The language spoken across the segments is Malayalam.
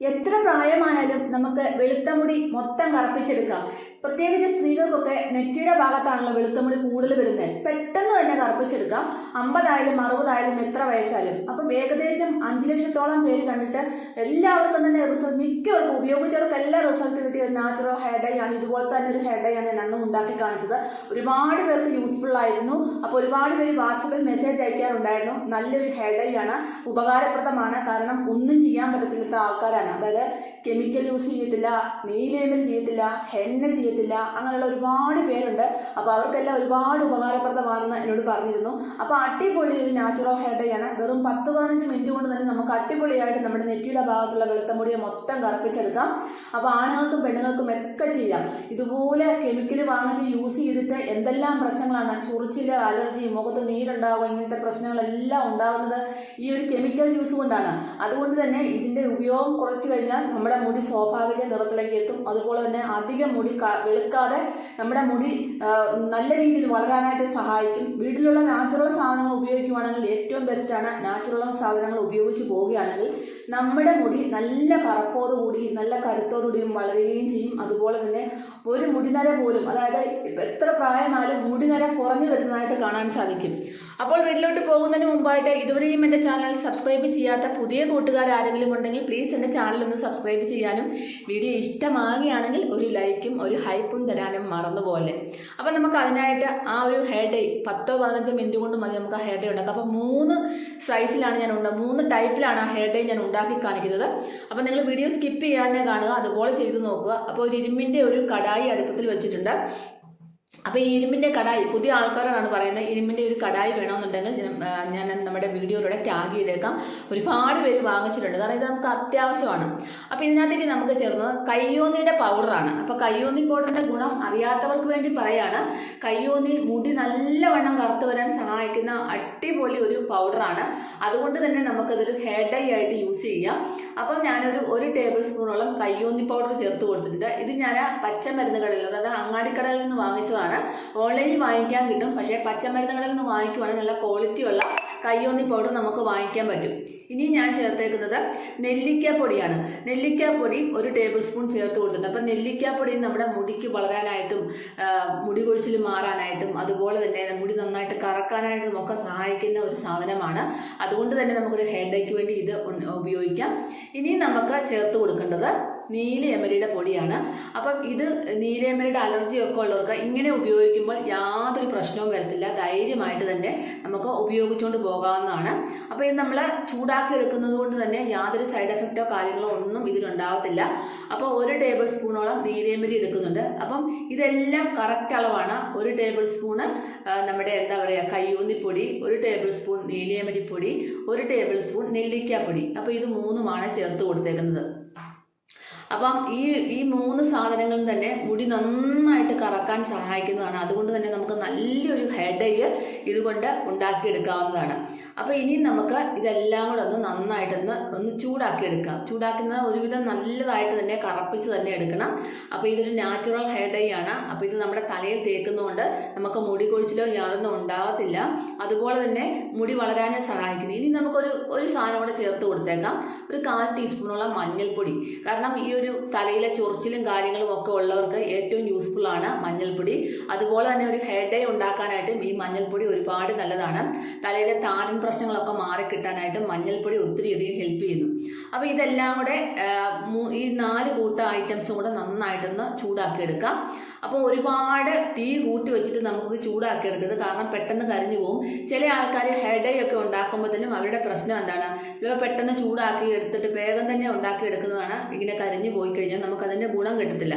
എത്ര പ്രായമായാലും നമുക്ക് വെളുത്ത മുടി മൊത്തം കറുപ്പിച്ചെടുക്കാം. പ്രത്യേകിച്ച് സ്ത്രീകൾക്കൊക്കെ നെറ്റിയുടെ ഭാഗത്താണല്ലോ വെളുത്ത മുടി കൂടുതൽ വരുന്നത്. പെട്ടെന്ന് തന്നെ കറുപ്പിച്ചെടുക്കാം. അമ്പതായാലും അറുപതായാലും എത്ര വയസ്സായാലും. അപ്പം ഏകദേശം അഞ്ച് ലക്ഷത്തോളം പേര് കണ്ടിട്ട് എല്ലാവർക്കും തന്നെ റിസൾട്ട് മിക്കവർക്കും ഉപയോഗിച്ചവർക്ക് എല്ലാ റിസൾട്ട് കിട്ടിയ നാച്ചുറൽ ഹെയർ ഡൈ ആണ്. ഇതുപോലെ തന്നെ ഒരു ഹെയർ ഡൈ ആണ് ഞാൻ അന്ന് ഉണ്ടാക്കി കാണിച്ചത്. ഒരുപാട് പേർക്ക് യൂസ്ഫുൾ ആയിരുന്നു. അപ്പോൾ ഒരുപാട് പേര് വാട്സപ്പിൽ മെസ്സേജ് അയക്കാറുണ്ടായിരുന്നു. നല്ലൊരു ഹെയർ ഡൈ ആണ്. ഉപകാരപ്രദമാണ്. കാരണം ഒന്നും ചെയ്യാൻ പറ്റത്തില്ലാത്ത ആൾക്കാരാണ്. അതായത് കെമിക്കൽ യൂസ് ചെയ്യത്തില്ല നീലേമൽ ചെയ്യത്തില്ല ഹെന്ന ചെയ്യത്തില്ല അങ്ങനെയുള്ള ഒരുപാട് പേരുണ്ട്. അപ്പോൾ അവർക്കെല്ലാം ഒരുപാട് ഉപകാരപ്രദമാണെന്ന് എന്നോട് പറഞ്ഞിരുന്നു. അപ്പോൾ അടിപൊളി ഒരു നാച്ചുറൽ ഹെയർ ഡേ ആണ്. വെറും പത്ത് പതിനഞ്ച് മിനിറ്റ് കൊണ്ട് തന്നെ നമുക്ക് അടിപൊളിയായിട്ട് നമ്മുടെ നെറ്റിയുടെ ഭാഗത്തുള്ള വെളുത്ത മുടിയെ മൊത്തം കറപ്പിച്ചെടുക്കാം. അപ്പോൾ ആണുങ്ങൾക്കും പെണ്ണുങ്ങൾക്കും ഒക്കെ ചെയ്യാം. ഇതുപോലെ കെമിക്കൽ വാങ്ങിച്ച് യൂസ് ചെയ്തിട്ട് എന്തെല്ലാം പ്രശ്നങ്ങളാണ്? ചൊറിച്ചിൽ അലർജി മുഖത്ത് നീരുണ്ടാവുക ഇങ്ങനത്തെ പ്രശ്നങ്ങളെല്ലാം ഉണ്ടാകുന്നത് ഈ ഒരു കെമിക്കൽ യൂസ് കൊണ്ടാണ്. അതുകൊണ്ട് തന്നെ ഇതിന്റെ ഉപയോഗം കുറച്ച് കഴിഞ്ഞാൽ നമ്മുടെ മുടി സ്വാഭാവിക നിറത്തിലേക്ക് എത്തും. അതുപോലെ തന്നെ അധികം മുടി വെളുക്കാതെ നമ്മുടെ മുടി നല്ല രീതിയിൽ വളരാനായിട്ട് സഹായിക്കും. വീട്ടിലുള്ള നാച്ചുറൽ സാധനങ്ങൾ ഉപയോഗിക്കുവാണെങ്കിൽ ഏറ്റവും ബെസ്റ്റാണ് നാച്ചുറൽ സാധനങ്ങൾ ഉപയോഗിച്ച് പോവുകയാണെങ്കിൽ നമ്മുടെ മുടി നല്ല കറുപ്പോടുകൂടി നല്ല കരുത്തോടുകൂടിയും വളരുകയും ചെയ്യും. അതുപോലെ തന്നെ ഒരു മുടിനര പോലും അതായത് എത്ര പ്രായമായാലും മുടിനര കുറഞ്ഞു വരുന്നതായിട്ട് കാണാൻ സാധിക്കും. അപ്പോൾ വീട്ടിലോട്ട് പോകുന്നതിന് മുമ്പായിട്ട് ഇതുവരെയും എന്റെ ചാനൽ സബ്സ്ക്രൈബ് ചെയ്യാത്ത പുതിയ കൂട്ടുകാർ ആരെങ്കിലും ഉണ്ടെങ്കിൽ പ്ലീസ് എന്റെ ചാനൽ ഒന്ന് സബ്സ്ക്രൈബ് ചെയ്യാനും വീഡിയോ ഇഷ്ടമാകുകയാണെങ്കിൽ ഒരു ലൈക്കും ഒരു ഹൈപ്പും തരാനും മറന്നുപോലെ അപ്പം നമുക്ക് അതിനായിട്ട് ആ ഒരു ഹെയർ ഡേ പത്തോ പതിനഞ്ചോ മിനിറ്റ് കൊണ്ട് മതി നമുക്ക് ആ ഹെയർ ഡേ ഉണ്ടാക്കാം അപ്പോൾ മൂന്ന് സൈസിലാണ് ഞാൻ ഉണ്ടാ മൂന്ന് ടൈപ്പിലാണ് ആ ഹെയർ ഡേ ഞാൻ ഉണ്ടാക്കി കാണിക്കുന്നത്. അപ്പോൾ നിങ്ങൾ വീഡിയോ സ്കിപ്പ് ചെയ്യാതെ കാണുക അതുപോലെ ചെയ്ത് നോക്കുക. അപ്പോൾ ഒരു ഇരുമ്പിന്റെ ഒരു കടായി അടുപ്പത്തിൽ വെച്ചിട്ടുണ്ട്. അപ്പോൾ ഈ ഇരുമ്പിന്റെ കടായി പുതിയ ആൾക്കാരാണ് പറയുന്നത് ഇരുമ്പിന്റെ ഒരു കടായി വേണമെന്നുണ്ടെങ്കിൽ ഞാൻ നമ്മുടെ വീഡിയോയിലൂടെ ടാഗ് ചെയ്തേക്കാം. ഒരുപാട് പേര് വാങ്ങിച്ചിട്ടുണ്ട്. കാരണം ഇത് നമുക്ക് അത്യാവശ്യമാണ്. അപ്പോൾ ഇതിനകത്തേക്ക് നമുക്ക് ചേർന്നത് കയ്യോന്നിയുടെ പൗഡറാണ് അപ്പോൾ കയ്യോന്നി പൗഡറിന്റെ ഗുണം അറിയാത്തവർക്ക് വേണ്ടി പറയാണ്. കയ്യോന്നി മുടി നല്ലവണ്ണം കറുത്ത് വരാൻ സഹായിക്കുന്ന അടിപൊളി ഒരു പൗഡറാണ് അതുകൊണ്ട് തന്നെ നമുക്കതൊരു ഹെയർ ഡൈ ആയിട്ട് യൂസ് ചെയ്യാം. അപ്പം ഞാനൊരു ഒരു ടേബിൾ സ്പൂണോളം കയ്യോന്നി പൗഡർ ചേർത്ത് കൊടുത്തിട്ടുണ്ട്. ഇത് ഞാൻ പച്ചമരുന്ന് കടയിൽ അതായത് അങ്ങാടിക്കടയിൽ നിന്ന് വാങ്ങിച്ചതാണ്. ഓൺലൈനിൽ വാങ്ങിക്കാൻ കിട്ടും. പക്ഷേ പച്ചമരുന്ന് കടയിൽ നിന്ന് വാങ്ങിക്കുവാണെങ്കിൽ നല്ല ക്വാളിറ്റിയുള്ള കയ്യോന്നി പൗഡർ നമുക്ക് വാങ്ങിക്കാൻ പറ്റും. ഇനി ഞാൻ ചേർത്തേക്കുന്നത് നെല്ലിക്കാപ്പൊടിയാണ്. നെല്ലിക്കാപ്പൊടി ഒരു ടേബിൾ സ്പൂൺ ചേർത്ത് കൊടുത്തിട്ടുണ്ട്. അപ്പം നെല്ലിക്കാപ്പൊടി നമ്മുടെ മുടിക്ക് വളരാനായിട്ടും മുടി കൊഴിച്ചിൽ മാറാനായിട്ടും അതുപോലെ തന്നെ മുടി നന്നായിട്ട് കറക്കാനായിട്ടും ഒക്കെ സഹായിക്കുന്ന ഒരു സാധനമാണ്. അതുകൊണ്ട് തന്നെ നമുക്കൊരു ഹെഡേക്ക് ഡേക്ക് വേണ്ടി ഇത് ഉപയോഗിക്കാം. ഇനി നമുക്ക് ചേർത്ത് കൊടുക്കേണ്ടത് നീലയമരിയുടെ പൊടിയാണ്. അപ്പം ഇത് നീലയമരിയുടെ അലർജി ഒക്കെ ഉള്ളവർക്ക് ഇങ്ങനെ ഉപയോഗിക്കുമ്പോൾ യാതൊരു പ്രശ്നവും വരത്തില്ല. ധൈര്യമായിട്ട് തന്നെ നമുക്ക് ഉപയോഗിച്ചുകൊണ്ട് പോകാവുന്നതാണ്. അപ്പോൾ ഇത് നമ്മൾ ചൂടാക്കി എടുക്കുന്നത് കൊണ്ട് തന്നെ യാതൊരു സൈഡ് എഫക്റ്റോ കാര്യങ്ങളോ ഒന്നും ഇതിനുണ്ടാകത്തില്ല അപ്പോൾ ഒരു ടേബിൾ സ്പൂണോളം നീലയമരി എടുക്കുന്നുണ്ട്. അപ്പം ഇതെല്ലാം കറക്റ്റ് അളവാണ്. ഒരു ടേബിൾ സ്പൂണ് നമ്മുടെ എന്താ പറയുക കയ്യൂന്നിപ്പൊടി ഒരു ടേബിൾ സ്പൂൺ നീലയമരിപ്പൊടി ഒരു ടേബിൾ സ്പൂൺ നെല്ലിക്കാപ്പൊടി. അപ്പോൾ ഇത് മൂന്നുമാണ് ചേർത്ത് കൊടുത്തേക്കുന്നത്. അപ്പം ഈ ഈ മൂന്ന് സാധനങ്ങളും തന്നെ മുടി നന്നായിട്ട് കറക്കാൻ സഹായിക്കുന്നതാണ്. അതുകൊണ്ട് തന്നെ നമുക്ക് നല്ലൊരു ഡൈ ഇതുകൊണ്ട് ഉണ്ടാക്കിയെടുക്കാവുന്നതാണ്. അപ്പോൾ ഇനി നമുക്ക് ഇതെല്ലാം കൂടെ ഒന്ന് നന്നായിട്ടൊന്ന് ഒന്ന് ചൂടാക്കി എടുക്കാം ചൂടാക്കുന്ന ഒരുവിധം നല്ലതായിട്ട് തന്നെ കറപ്പിച്ച് തന്നെ എടുക്കണം. അപ്പോൾ ഇതൊരു നാച്ചുറൽ ഹെയർ ഡൈ ആണ്. അപ്പോൾ ഇത് നമ്മുടെ തലയിൽ തേക്കുന്നതുകൊണ്ട് നമുക്ക് മുടി കൊഴിച്ചിലോ യാതൊന്നും ഉണ്ടാകത്തില്ല അതുപോലെ തന്നെ മുടി വളരാനും സഹായിക്കുന്നു. ഇനി നമുക്കൊരു ഒരു സാധനം കൂടെ ചേർത്ത് കൊടുത്തേക്കാം. ഒരു കാൽ ടീസ്പൂണോളം മഞ്ഞൾപ്പൊടി. കാരണം ഈ ഒരു തലയിലെ ചൊറിച്ചിലും കാര്യങ്ങളും ഒക്കെ ഉള്ളവർക്ക് ഏറ്റവും യൂസ്ഫുൾ ആണ് മഞ്ഞൾപ്പൊടി. അതുപോലെ തന്നെ ഒരു ഹെയർ ഡേ ഉണ്ടാക്കാനായിട്ടും ഈ മഞ്ഞൾപ്പൊടി ഒരുപാട് നല്ലതാണ്. തലയിലെ താരൻ പ്രശ്നങ്ങളൊക്കെ മാറി കിട്ടാനായിട്ടും മഞ്ഞൾപ്പൊടി ഒത്തിരി അധികം ഹെൽപ്പ് ചെയ്യുന്നു. അപ്പോൾ ഇതെല്ലാം കൂടെ ഈ നാല് കൂട്ട ഐറ്റംസും കൂടെ നന്നായിട്ടൊന്ന് ചൂടാക്കി എടുക്കാം അപ്പോൾ ഒരുപാട് തീ കൂട്ടി വെച്ചിട്ട് നമുക്ക് ചൂടാക്കി എടുക്കരുത് കാരണം പെട്ടെന്ന് കരിഞ്ഞു പോകും ചില ആൾക്കാർ ഹെഡേ ഒക്കെ ഉണ്ടാക്കുമ്പോഴത്തേനും അവരുടെ പ്രശ്നം എന്താണ്? ചിലപ്പോൾ പെട്ടെന്ന് ചൂടാക്കി എടുത്തിട്ട് വേഗം തന്നെ ഉണ്ടാക്കി എടുക്കുന്നതാണ്. ഇങ്ങനെ കരിഞ്ഞു പോയി കഴിഞ്ഞാൽ നമുക്ക് നമുക്കതിന്റെ ഗുണം കിട്ടത്തില്ല.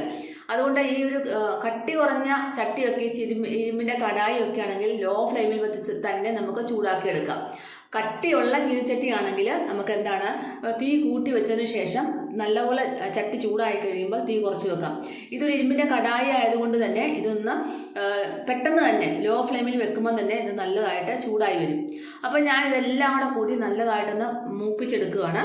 അതുകൊണ്ട് ഈ ഒരു കട്ടി കുറഞ്ഞ ചട്ടിയൊക്കെ ചിരുമി ഇരുമ്പിന്റെ കടായിയൊക്കെ ആണെങ്കിൽ ലോ ഫ്ലെയിമിൽ വെച്ച് തന്നെ നമുക്ക് ചൂടാക്കി എടുക്കാം. കട്ടിയുള്ള ചീനിച്ചട്ടിയാണെങ്കിൽ നമുക്ക് എന്താണ്? തീ കൂട്ടി വെച്ചതിന് ശേഷം നല്ലപോലെ ചട്ടി ചൂടായി കഴിയുമ്പോൾ തീ കുറച്ച് വെക്കാം. ഇതൊരു ഇരുമ്പിന്റെ കടായി ആയതുകൊണ്ട് തന്നെ ഇതൊന്ന് പെട്ടെന്ന് തന്നെ ലോ ഫ്ലെയിമിൽ വെക്കുമ്പോൾ തന്നെ ഇത് നല്ലതായിട്ട് ചൂടായി വരും. അപ്പോൾ ഞാൻ ഇതെല്ലാം കൂടെ കൂടി നല്ലതായിട്ടൊന്ന് മൂപ്പിച്ചെടുക്കുകയാണ്.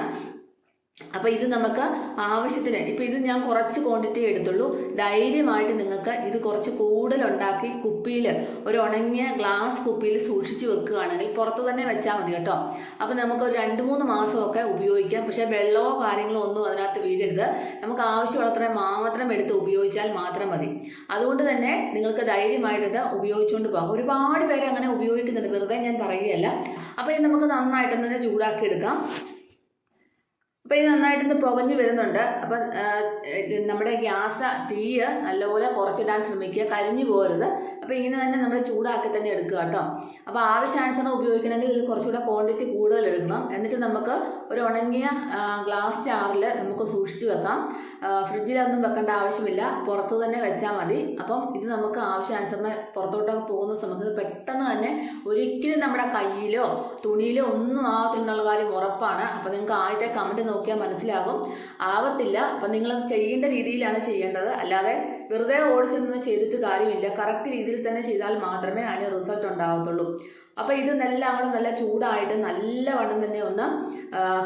അപ്പോൾ ഇത് നമുക്ക് ആവശ്യത്തിന് ഇപ്പോൾ ഇത് ഞാൻ കുറച്ച് ക്വാണ്ടിറ്റി എടുത്തുള്ളൂ. ധൈര്യമായിട്ട് നിങ്ങൾക്ക് ഇത് കുറച്ച് കൂടുതലുണ്ടാക്കി കുപ്പിയിൽ ഒരു ഉണങ്ങിയ ഗ്ലാസ് കുപ്പിയിൽ സൂക്ഷിച്ച് വെക്കുകയാണെങ്കിൽ പുറത്ത് തന്നെ വെച്ചാൽ മതി കേട്ടോ. അപ്പോൾ നമുക്ക് ഒരു രണ്ട് മൂന്ന് മാസമൊക്കെ ഉപയോഗിക്കാം. പക്ഷേ വെള്ളമോ കാര്യങ്ങളോ ഒന്നും അതിനകത്ത് വീഴരുത്. നമുക്ക് ആവശ്യമുള്ളത്ര മാത്രം എടുത്ത് ഉപയോഗിച്ചാൽ മാത്രം മതി. അതുകൊണ്ട് തന്നെ നിങ്ങൾക്ക് ധൈര്യമായിട്ട് ഇത് ഉപയോഗിച്ചുകൊണ്ട് പോകാം. ഒരുപാട് പേര് അങ്ങനെ ഉപയോഗിക്കുന്നുണ്ട്. വെറുതെ ഞാൻ പറയുകയല്ല. അപ്പോൾ ഇത് നമുക്ക് നന്നായിട്ട് തന്നെ ചൂടാക്കി എടുക്കാം അപ്പോൾ ഇത് നന്നായിട്ട് ഇത് പുകഞ്ഞ് വരുന്നുണ്ട്. അപ്പം നമ്മുടെ ഗ്യാസ് തീയ് നല്ലപോലെ കുറച്ചിടാൻ ശ്രമിക്കുക. കരിഞ്ഞു പോകരുത്. അപ്പോൾ ഇങ്ങനെ തന്നെ നമ്മൾ ചൂടാക്കി തന്നെ എടുക്കുക കേട്ടോ. അപ്പോൾ ആവശ്യാനുസരണം ഉപയോഗിക്കണമെങ്കിൽ ഇതിൽ കുറച്ചുകൂടെ ക്വാണ്ടിറ്റി കൂടുതൽ എടുക്കണം. എന്നിട്ട് നമുക്ക് ഒരു ഉണങ്ങിയ ഗ്ലാസ് ജാറിൽ നമുക്ക് സൂക്ഷിച്ച് വെക്കാം. ഫ്രിഡ്ജിലൊന്നും വെക്കേണ്ട ആവശ്യമില്ല. പുറത്ത് തന്നെ വെച്ചാൽ മതി. അപ്പം ഇത് നമുക്ക് ആവശ്യാനുസരണം പുറത്തോട്ടൊക്കെ പോകുന്ന സമയത്ത് പെട്ടെന്ന് തന്നെ ഒരിക്കലും നമ്മുടെ കയ്യിലോ തുണിയിലോ ഒന്നും ആവത്തില്ലെന്നുള്ള കാര്യം ഉറപ്പാണ്. അപ്പോൾ നിങ്ങൾക്ക് ആദ്യത്തെ കമന്റ് നോക്കിയാൽ മനസ്സിലാകും. ആവത്തില്ല. അപ്പം നിങ്ങൾ ചെയ്യേണ്ട രീതിയിലാണ് ചെയ്യേണ്ടത്. അല്ലാതെ വെറുതെ ഓടിച്ചൊന്നും ചെയ്തിട്ട് കാര്യമില്ല. കറക്റ്റ് രീതിയിൽ തന്നെ ചെയ്താൽ മാത്രമേ അതിന് റിസൾട്ട് ഉണ്ടാകത്തുള്ളൂ അപ്പോൾ ഇത് എല്ലാം കൂടെ നല്ല ചൂടായിട്ട് നല്ല വണ്ണം തന്നെ ഒന്ന്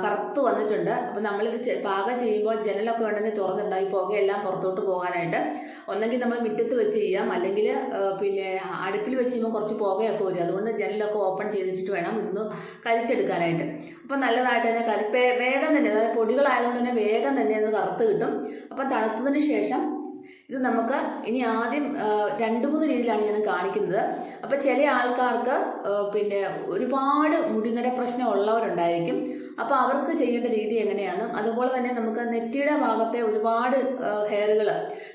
കറുത്ത് വന്നിട്ടുണ്ട്. അപ്പോൾ നമ്മളിത് പാകം ചെയ്യുമ്പോൾ ജനലൊക്കെ ഉണ്ടെങ്കിൽ തുറന്നുണ്ടായി പുകയെല്ലാം പുറത്തോട്ട് പോകാനായിട്ട്. ഒന്നെങ്കിൽ നമ്മൾ മുറ്റത്ത് വെച്ച് ചെയ്യാം. അല്ലെങ്കിൽ പിന്നെ അടുപ്പിൽ വെച്ച് ചെയ്യുമ്പോൾ കുറച്ച് പുകയൊക്കെ വരും. അതുകൊണ്ട് ജനലൊക്കെ ഓപ്പൺ ചെയ്തിട്ട് വേണം ഇന്ന് കരിച്ചെടുക്കാനായിട്ട്. അപ്പോൾ നല്ലതായിട്ട് തന്നെ കരി വേഗം തന്നെ അതായത് പൊടികളായതുകൊണ്ട് തന്നെ വേഗം തന്നെ അത് കറുത്ത് കിട്ടും. അപ്പം തണുത്തതിന് ശേഷം ഇത് നമുക്ക് ഇനി ആദ്യം രണ്ട് മൂന്ന് രീതിയിലാണ് ഞാൻ കാണിക്കുന്നത്. അപ്പം ചില ആൾക്കാർക്ക് പിന്നെ ഒരുപാട് മുടിനര പ്രശ്നം ഉള്ളവരുണ്ടായിരിക്കും. അപ്പോൾ അവർക്ക് ചെയ്യേണ്ട രീതി എങ്ങനെയാണ്? അതുപോലെ തന്നെ നമുക്ക് നെറ്റിയുടെ ഭാഗത്തെ ഒരുപാട് ഹെയറുകൾ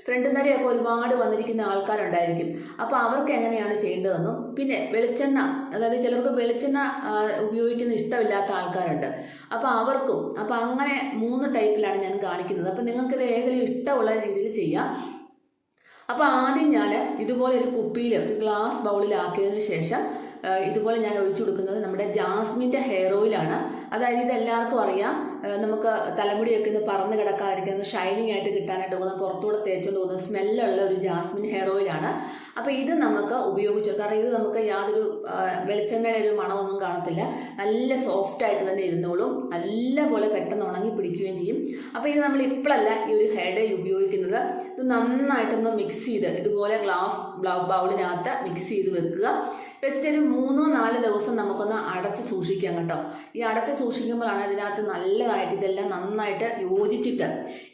ഫ്രണ്ട് നിരയൊക്കെ ഒരുപാട് വന്നിരിക്കുന്ന ആൾക്കാരുണ്ടായിരിക്കും. അപ്പോൾ അവർക്ക് എങ്ങനെയാണ് ചെയ്യേണ്ടതെന്നും പിന്നെ വെളിച്ചെണ്ണ അതായത് ചിലർക്ക് വെളിച്ചെണ്ണ ഉപയോഗിക്കുന്ന ഇഷ്ടമില്ലാത്ത ആൾക്കാരുണ്ട്. അപ്പോൾ അവർക്കും അപ്പോൾ അങ്ങനെ മൂന്ന് ടൈപ്പിലാണ് ഞാൻ കാണിക്കുന്നത്. അപ്പോൾ നിങ്ങൾക്കിത് ഏതെങ്കിലും ഇഷ്ടമുള്ള രീതിയിൽ ചെയ്യാം. അപ്പോൾ ആദ്യം ഞാൻ ഇതുപോലെ ഒരു കുപ്പിയിൽ ഒരു ഗ്ലാസ് ബൗളിലാക്കിയതിന് ശേഷം ഇതുപോലെ ഞാൻ ഒഴിച്ചു കൊടുക്കുന്നത് നമ്മുടെ ജാസ്മിന്റെ ഹെയർ ഓയിലാണ് അതായത് ഇത് എല്ലാവർക്കും അറിയാം നമുക്ക് തലമുടി തലമുടിയൊക്കെ ഒന്ന് പറന്ന് കിടക്കാതിരിക്കുന്ന ഷൈനിങ് ആയിട്ട് കിട്ടാനായിട്ട് പോകുന്ന പുറത്തൂടെ തേച്ചുകൊണ്ട് പോകുന്ന സ്മെല്ലുള്ള ഒരു ജാസ്മിൻ ഹെയർ ഓയിലാണ് അപ്പോൾ ഇത് നമുക്ക് ഉപയോഗിച്ചു കാരണം ഇത് നമുക്ക് യാതൊരു വെളിച്ചെണ്ണയുടെ ഒരു മണമൊന്നും കാണത്തില്ല. നല്ല സോഫ്റ്റ് ആയിട്ട് തന്നെ ഇരുന്നോളും. നല്ല പോലെ പെട്ടെന്ന് ഉണങ്ങി പിടിക്കുകയും ചെയ്യും. അപ്പോൾ ഇത് നമ്മൾ ഇപ്പോഴല്ല ഈ ഒരു ഹെയർ ഡേ ഉപയോഗിക്കുന്നത്. ഇത് നന്നായിട്ടൊന്ന് മിക്സ് ചെയ്ത് ഇതുപോലെ ഗ്ലാസ് ബൗളിനകത്ത് മിക്സ് ചെയ്ത് വെക്കുക. വെച്ചിട്ട് ഒരു മൂന്നോ നാല് ദിവസം നമുക്കൊന്ന് അടച്ച് സൂക്ഷിക്കാം കേട്ടോ. ഈ അടച്ച് സൂക്ഷിക്കുമ്പോഴാണ് ഇതിനകത്ത് നല്ലതായിട്ട് ഇതെല്ലാം നന്നായിട്ട് യോജിച്ചിട്ട്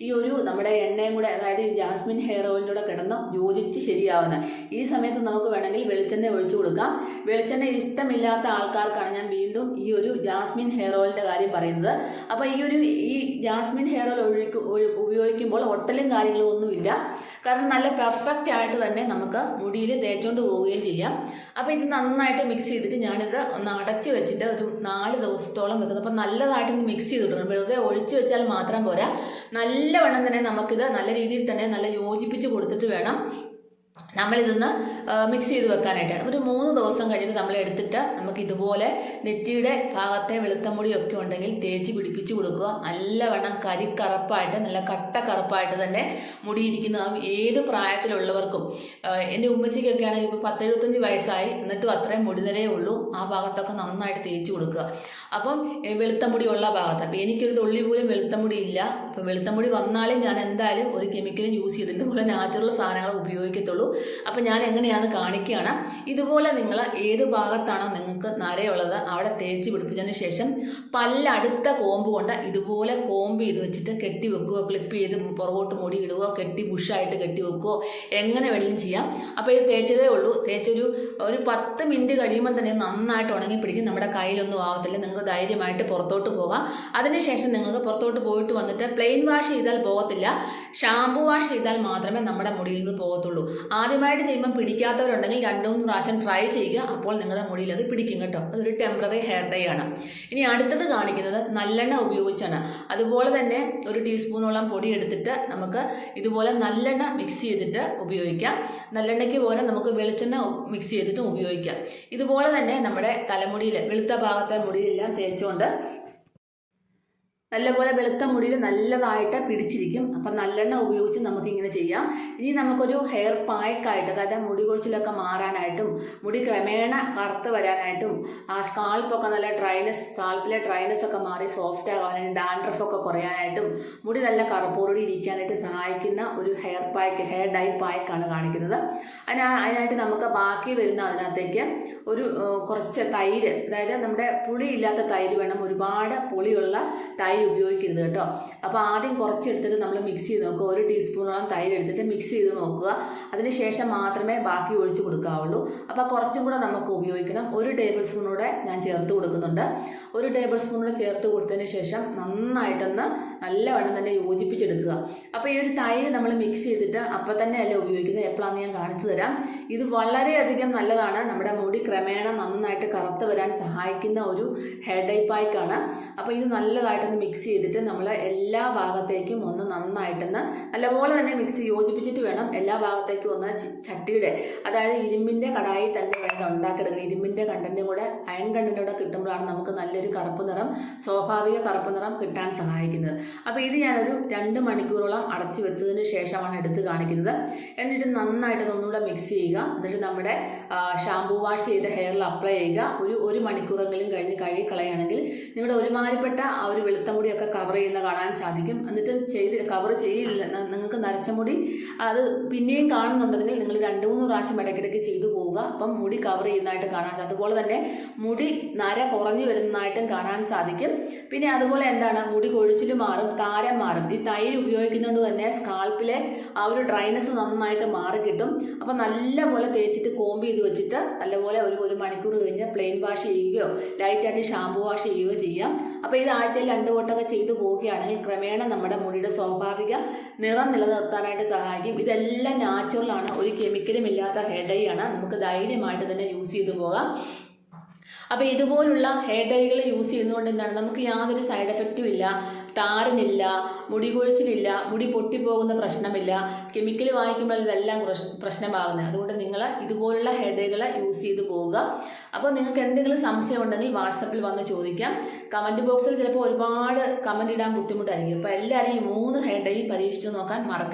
ഈ ഒരു നമ്മുടെ എണ്ണയും കൂടെ അതായത് ജാസ്മിൻ ഹെയർ ഓയിലിലൂടെ കൂടെ കിടന്ന് യോജിച്ച് ശരിയാവുന്നത്. ഈ സമയത്ത് നമുക്ക് വേണമെങ്കിൽ വെളിച്ചെണ്ണ ഒഴിച്ചു കൊടുക്കാം. വെളിച്ചെണ്ണ ഇഷ്ടമില്ലാത്ത ആൾക്കാർക്കാണ് ഞാൻ വീണ്ടും ഈ ഒരു ജാസ്മിൻ ഹെയർ ഓയിലിന്റെ കാര്യം പറയുന്നത്. അപ്പോൾ ഈ ഒരു ഈ ജാസ്മിൻ ഹെയർ ഓയിൽ ഒഴിക്കും ഉപയോഗിക്കുമ്പോൾ ഒട്ടലും കാര്യങ്ങളും ഒന്നുമില്ല. കാരണം നല്ല പെർഫെക്റ്റ് ആയിട്ട് തന്നെ നമുക്ക് മുടിയിൽ തേച്ചുകൊണ്ട് പോവുകയും ചെയ്യാം. അപ്പോൾ ഇത് നന്നായിട്ട് മിക്സ് ചെയ്തിട്ട് ഞാനിത് ഒന്ന് അടച്ച് വെച്ചിട്ട് ഒരു നാല് ദിവസത്തോളം വെക്കുന്നത് അപ്പോൾ നല്ലതായിട്ട് ഒന്ന് മിക്സ് ചെയ്തിട്ടുണ്ട് വെറുതെ ഒഴിച്ച് വെച്ചാൽ മാത്രം പോരാ. നല്ലവണ്ണം തന്നെ നമുക്കിത് നല്ല രീതിയിൽ തന്നെ നല്ല യോജിപ്പിച്ച് കൊടുത്തിട്ട് വേണം. നമ്മളിതൊന്ന് മിക്സ് ചെയ്ത് വെക്കാനായിട്ട്. ഒരു മൂന്ന് ദിവസം കഴിഞ്ഞിട്ട് നമ്മൾ എടുത്തിട്ട് നമുക്ക് ഇതുപോലെ നെറ്റിയുടെ ഭാഗത്തെ വെളുത്ത മുടിയൊക്കെ ഉണ്ടെങ്കിൽ തേച്ച് പിടിപ്പിച്ച് കൊടുക്കുക. നല്ലവണ്ണം കരിക്കറുപ്പായിട്ട് നല്ല കട്ട കറുപ്പായിട്ട് തന്നെ മുടിയിരിക്കുന്ന ഏത് പ്രായത്തിലുള്ളവർക്കും. എന്റെ ഉമ്മച്ചിക്കൊക്കെ ആണെങ്കിൽ ഇപ്പോൾ പത്തെഴുപത്തഞ്ച് വയസ്സായി. എന്നിട്ടും അത്രയും മുടി നിരയേ ഉള്ളൂ. ആ ഭാഗത്തൊക്കെ നന്നായിട്ട് തേച്ച് കൊടുക്കുക. അപ്പം വെളുത്ത മുടിയുള്ള ഭാഗത്ത്. അപ്പോൾ എനിക്കൊരു തുള്ളി പോലും വെളുത്ത മുടി ഇല്ല. അപ്പോൾ വെളുത്ത മുടി വന്നാലും ഞാൻ എന്തായാലും ഒരു കെമിക്കലും യൂസ് ചെയ്തിട്ട് ഇതുപോലെ നാച്ചുറൽ സാധനങ്ങൾ ഉപയോഗിക്കത്തുള്ളൂ. അപ്പോൾ ഞാൻ എങ്ങനെയാണ് കാണിക്കുകയാണ്. ഇതുപോലെ നിങ്ങൾ ഏത് ഭാഗത്താണോ നിങ്ങൾക്ക് നരയുള്ളത് അവിടെ തേച്ച് പിടിപ്പിച്ചതിന് ശേഷം പല്ലടുത്ത കോമ്പ് കൊണ്ട് ഇതുപോലെ കോമ്പ് ചെയ്ത് വെച്ചിട്ട് കെട്ടി വെക്കുകയോ ക്ലിപ്പ് ചെയ്ത് പുറകോട്ട് മുടി ഇടുകയോ കെട്ടി ബുഷായിട്ട് കെട്ടി വെക്കുകയോ എങ്ങനെ വേണമെങ്കിലും ചെയ്യാം. അപ്പോൾ ഇത് തേച്ചതേ ഉള്ളൂ. തേച്ചൊരു ഒരു പത്ത് മിനിറ്റ് കഴിയുമ്പോൾ തന്നെ നന്നായിട്ട് ഉണങ്ങി പിടിക്കും. നമ്മുടെ കയ്യിലൊന്നും ആവത്തില്ല. നിങ്ങൾക്ക് ധൈര്യമായിട്ട് പുറത്തോട്ട് പോകാം. അതിനുശേഷം നിങ്ങൾക്ക് പുറത്തോട്ട് പോയിട്ട് വന്നിട്ട് പ്ലെയിൻ വാഷ് ചെയ്താൽ പോകത്തില്ല. ഷാമ്പു വാഷ് ചെയ്താൽ മാത്രമേ നമ്മുടെ മുടിയിൽ നിന്ന് പോകത്തുള്ളൂ. ആദ്യമായിട്ട് ചെയ്യുമ്പോൾ പിടിക്കാത്തവരുണ്ടെങ്കിൽ രണ്ടു മൂന്ന് പ്രാവശ്യം ട്രൈ ചെയ്യുക. അപ്പോൾ നിങ്ങളുടെ മുടിയിൽ അത് പിടിക്കും കേട്ടോ. അതൊരു ടെമ്പററി ഹെയർ ഡൈ ആണ്. ഇനി അടുത്തത് കാണിക്കുന്നത് നല്ലെണ്ണ ഉപയോഗിച്ചാണ്. അതുപോലെ തന്നെ ഒരു ടീസ്പൂണോളം പൊടി എടുത്തിട്ട് നമുക്ക് ഇതുപോലെ നല്ലെണ്ണ മിക്സ് ചെയ്തിട്ട് ഉപയോഗിക്കാം. നല്ലെണ്ണയ്ക്ക് പോലെ നമുക്ക് വെളിച്ചെണ്ണ മിക്സ് ചെയ്തിട്ടും ഉപയോഗിക്കാം. ഇതുപോലെ തന്നെ നമ്മുടെ തലമുടിയിൽ വെളുത്ത ഭാഗത്തെ മുടിയിലെല്ലാം തേച്ചുകൊണ്ട് നല്ലപോലെ വെളുത്ത മുടിയിൽ നല്ലതായിട്ട് പിടിച്ചിരിക്കും. അപ്പം നല്ലെണ്ണ ഉപയോഗിച്ച് നമുക്കിങ്ങനെ ചെയ്യാം. ഇനി നമുക്കൊരു ഹെയർ പായ്ക്കായിട്ട് അതായത് മുടി കൊഴിച്ചിലൊക്കെ മാറാനായിട്ടും മുടി ക്രമേണ കറുത്ത് വരാനായിട്ടും ആ സ്കാൾപ്പൊക്കെ നല്ല ഡ്രൈനസ് സ്കാൾപ്പിലെ ഡ്രൈനസ് ഒക്കെ മാറി സോഫ്റ്റ് ആകാനായിട്ടും ഡാൻഡ്രഫ് ഒക്കെ കുറയാനായിട്ടും മുടി നല്ല കറുപ്പോടുകൂടി ഇരിക്കാനായിട്ട് സഹായിക്കുന്ന ഒരു ഹെയർ പായ്ക്ക് ഹെയർ ഡൈ പായ്ക്കാണ് കാണിക്കുന്നത്. അതിനാ അതിനായിട്ട് നമുക്ക് ബാക്കി വരുന്ന അതിനകത്തേക്ക് ഒരു കുറച്ച് തൈര് അതായത് നമ്മുടെ പുളിയില്ലാത്ത തൈര് വേണം. ഒരുപാട് പുളിയുള്ള തൈര് ഉപയോഗിക്കരുത് കേട്ടോ. അപ്പോൾ ആദ്യം കുറച്ച് എടുത്തിട്ട് നമ്മൾ മിക്സ് ചെയ്ത് നോക്കുക. ഒരു ടീസ്പൂണോളം തൈര് എടുത്തിട്ട് മിക്സ് ചെയ്ത് നോക്കുക. അതിനുശേഷം മാത്രമേ ബാക്കി ഒഴിച്ച് കൊടുക്കാവുള്ളൂ. അപ്പോൾ കുറച്ചും കൂടെ നമുക്ക് ഉപയോഗിക്കണം. ഒരു ടേബിൾ സ്പൂണൂടെ ഞാൻ ചേർത്ത് കൊടുക്കുന്നുണ്ട്. ഒരു ടേബിൾ സ്പൂൺ കൂടെ ചേർത്ത് കൊടുത്തതിന് ശേഷം നന്നായിട്ടൊന്ന് നല്ലവണ്ണം തന്നെ യോജിപ്പിച്ചെടുക്കുക. അപ്പോൾ ഈ ഒരു തൈര് നമ്മൾ മിക്സ് ചെയ്തിട്ട് അപ്പം തന്നെ അല്ല ഉപയോഗിക്കുന്നത്? എപ്പോഴാണെന്ന് ഞാൻ കാണിച്ചു തരാം. ഇത് വളരെയധികം നല്ലതാണ്. നമ്മുടെ മുടി ക്രമേണ നന്നായിട്ട് കറുത്ത് വരാൻ സഹായിക്കുന്ന ഒരു ഹെയർ ഡൈ പായ്ക്കാണ് അപ്പോൾ ഇത് നല്ലതായിട്ടൊന്ന് മിക്സ് ചെയ്തിട്ട് നമ്മൾ എല്ലാ ഭാഗത്തേക്കും ഒന്ന് നന്നായിട്ടൊന്ന് നല്ലപോലെ തന്നെ മിക്സ് യോജിപ്പിച്ചിട്ട് വേണം എല്ലാ ഭാഗത്തേക്കും ഒന്ന് ചട്ടിയുടെ അതായത് ഇരുമ്പിന്റെ കടായി തന്നെ വേണം ഉണ്ടാക്കിയെടുക്കുക ഇരുമ്പിന്റെ കണ്ടന്റും കൂടെ അയൺ കണ്ടന്റും കൂടെ കിട്ടുമ്പോഴാണ് നമുക്ക് നല്ലൊരു കറുപ്പ് നിറം സ്വാഭാവിക കറുപ്പ് നിറം കിട്ടാൻ സഹായിക്കുന്നത്. അപ്പോൾ ഇത് ഞാനൊരു രണ്ട് മണിക്കൂറോളം അടച്ചു വെച്ചതിന് ശേഷമാണ് എടുത്ത് കാണിക്കുന്നത്. എന്നിട്ട് നന്നായിട്ട് ഒന്നുകൂടെ മിക്സ് ചെയ്യുക. എന്നിട്ട് നമ്മുടെ ഷാംപൂ വാഷ് ചെയ്ത ഹെയറിൽ അപ്ലൈ ചെയ്യുക. ഒരു ഒരു മണിക്കൂറെങ്കിലും കഴിഞ്ഞ് കഴുകി കളയുകയാണെങ്കിൽ നിങ്ങളുടെ ഒരുമാതിരിപ്പെട്ട ആ ഒരു വെളുത്ത മുടിയൊക്കെ കവർ ചെയ്യുന്ന കാണാൻ സാധിക്കും. എന്നിട്ട് ചെയ്ത് കവർ ചെയ്യില്ല. നിങ്ങൾക്ക് നരച്ച മുടി അത് പിന്നെയും കാണുന്നുണ്ടെങ്കിൽ നിങ്ങൾ രണ്ട് മൂന്ന് പ്രാവശ്യം ഇടയ്ക്കിടയ്ക്ക് ചെയ്തു പോവുക. അപ്പം മുടി കവർ ചെയ്യുന്നതായിട്ട് കാണാൻ അതുപോലെ തന്നെ മുടി നര കുറഞ്ഞു വരുന്നതായിട്ടും കാണാൻ സാധിക്കും. പിന്നെ അതുപോലെ എന്താണ്? മുടി കൊഴിച്ചിൽ മാറും താരം മാറും. ഈ തൈര് ഉപയോഗിക്കുന്നതുകൊണ്ട് തന്നെ സ്കാൽപ്പിലെ ആ ഒരു ഡ്രൈനസ് നന്നായിട്ട് മാറി കിട്ടും. അപ്പം നല്ലപോലെ തേച്ചിട്ട് കോമ്പ് ചെയ്ത് വെച്ചിട്ട് നല്ലപോലെ ഒരു ഒരു മണിക്കൂർ കഴിഞ്ഞ് പ്ലെയിൻ വാഷ് ചെയ്യുകയോ ലൈറ്റായിട്ട് ഷാമ്പു വാഷ് ചെയ്യുകയോ ചെയ്യാം. അപ്പോൾ ഇത് ആഴ്ചയിൽ രണ്ട് വട്ടമൊക്കെ ചെയ്തു പോവുകയാണെങ്കിൽ ക്രമേണ നമ്മുടെ മുടിയുടെ സ്വാഭാവിക നിറം നിലനിർത്താനായിട്ട് സഹായിക്കും. ഇതെല്ലാം നാച്ചുറലാണ് ഒരു കെമിക്കലും ഇല്ലാത്ത ഹെയർ ആണ്. നമുക്ക് ധൈര്യമായിട്ട് തന്നെ യൂസ് ചെയ്തു പോകാം. അപ്പോൾ ഇതുപോലുള്ള ഹെയർ ഡൈകൾ യൂസ് ചെയ്യുന്നതുകൊണ്ട് എന്താണ്? നമുക്ക് യാതൊരു സൈഡ് എഫക്റ്റും ഇല്ല. താരനില്ല മുടി കൊഴിച്ചിലില്ല മുടി പൊട്ടിപ്പോകുന്ന പ്രശ്നമില്ല. കെമിക്കൽ വാങ്ങിക്കുമ്പോൾ ഇതെല്ലാം പ്രശ്- പ്രശ്നമാകുന്നത്. അതുകൊണ്ട് നിങ്ങൾ ഇതുപോലുള്ള ഹെയർ ഡൈകൾ യൂസ് ചെയ്ത് പോവുക. അപ്പോൾ നിങ്ങൾക്ക് എന്തെങ്കിലും സംശയം ഉണ്ടെങ്കിൽ വാട്സപ്പിൽ വന്ന് ചോദിക്കാം. കമന്റ് ബോക്സിൽ ചിലപ്പോൾ ഒരുപാട് കമന്റ് ഇടാൻ ബുദ്ധിമുട്ടായിരിക്കും. അപ്പോൾ എല്ലാവരും ഈ മൂന്ന് ഡൈ പരീക്ഷിച്ച് നോക്കാൻ മറക്കരുത്.